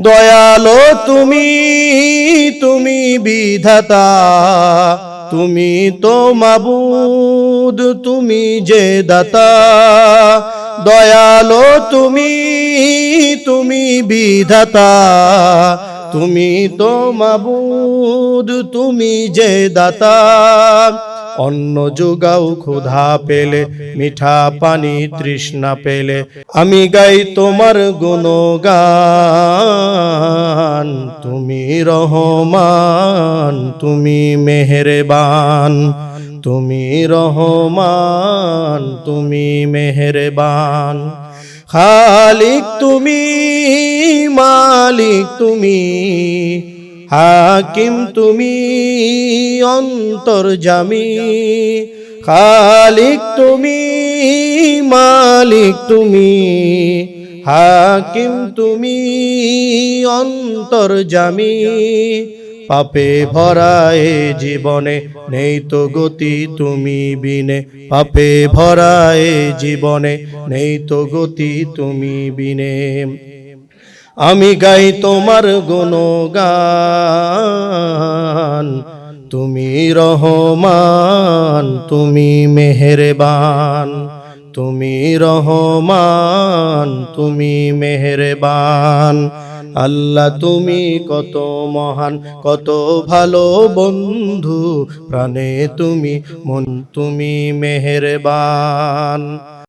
দয়ালো তুমি তুমি বিধাতা, তুমি তো মাবুদ, তুমি যে দাতা। দয়ালো তুমি তুমি বিধাতা, তুমি তো মাবুদ, তুমি যে দাতা। অন্ন যোগাও, ক্ষুধা পেলে, মিঠা পানি তৃষ্ণা পেলে। আমি গাই তোমার গুণগান, তুমি রহমান, তুমি মেহেরবান। তুমি রহমান, তুমি মেহেরবান। খালিক তুমি, মালিক তুমি হাকিম তুমি অন্তর্জামী খালিক তুমি মালিক তুমি, হাকিম তুমি অন্তর্জামী পাপে ভরা এ জীবনে নেই তো গতি তুমি বিনে, পাপে ভরা এ জীবনে নেই তো গতি তুমি বিনে। আমি গাই তোমার গুণগান। তুমি রহমান, তুমি মেহেরবান। তুমি রহমান, তুমি মেহেরবান। আল্লাহ, তুমি কত মহান, কত ভালো বন্ধু। প্রাণে তুমি মন, তুমি মেহেরবান।